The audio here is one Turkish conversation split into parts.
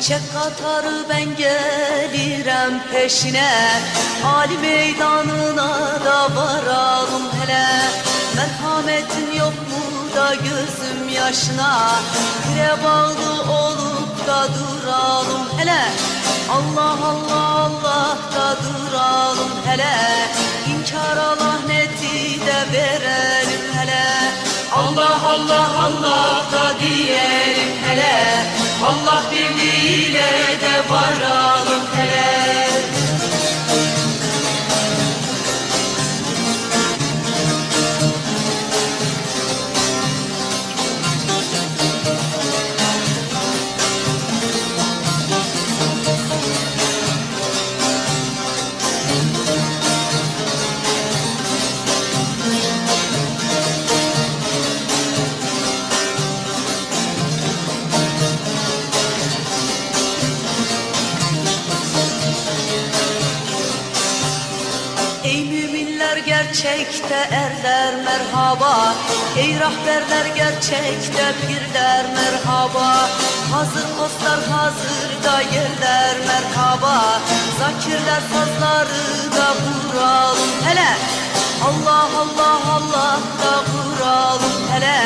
Çiçek katarı ben gelirem peşine. Ali meydanına da varalım hele. Merhametin yok mu da gözüm yaşına? Pire bağlı olup da duralım hele. Allah Allah Allah da duralım hele. İnkara lahneti de verelim hele. Allah Allah Allah da diyelim birliğiyle gerçekte erler merhaba. Ey rahberler gerçekte pirler merhaba. Hazır postlar hazır da yerler merhaba. Zakirler sazları da vuralım hele. Allah Allah Allah da vuralım hele.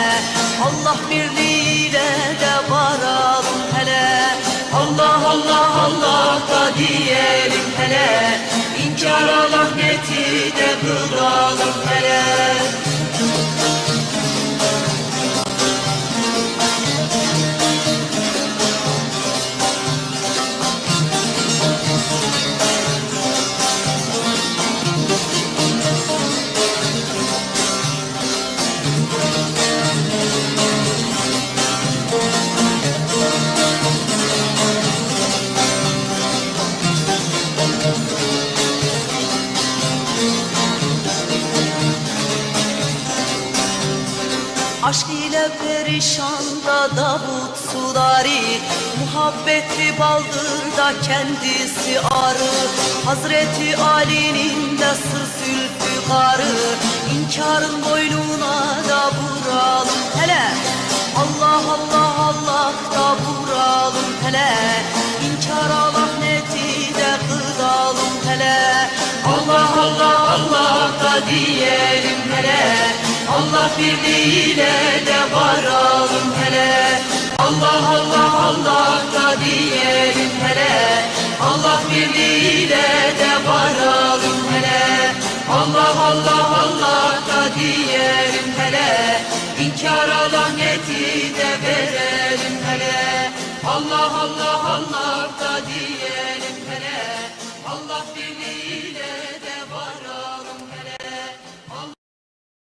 Allah birliğiyle de varalım hele. Allah Allah Allah da diyelim hele İnkara lahneti de kılalım hele Aşk ile perişan da Davut Sudari Muhabbetli baldır da kendisi arı. Hazreti Ali'nin de sır zülfükarı İnkarın boynuna da vuralım hele. Allah Allah Allah da vuralım hele. İnkara lahneti de kıralım hele. Allah Allah Allah da diyelim hele Allah birliğiyle de varalım hele. Allah Allah Allah da diyelim hele. Allah birliğiyle de varalım hele. Allah Allah Allah da diyelim hele. İnkara lahneti de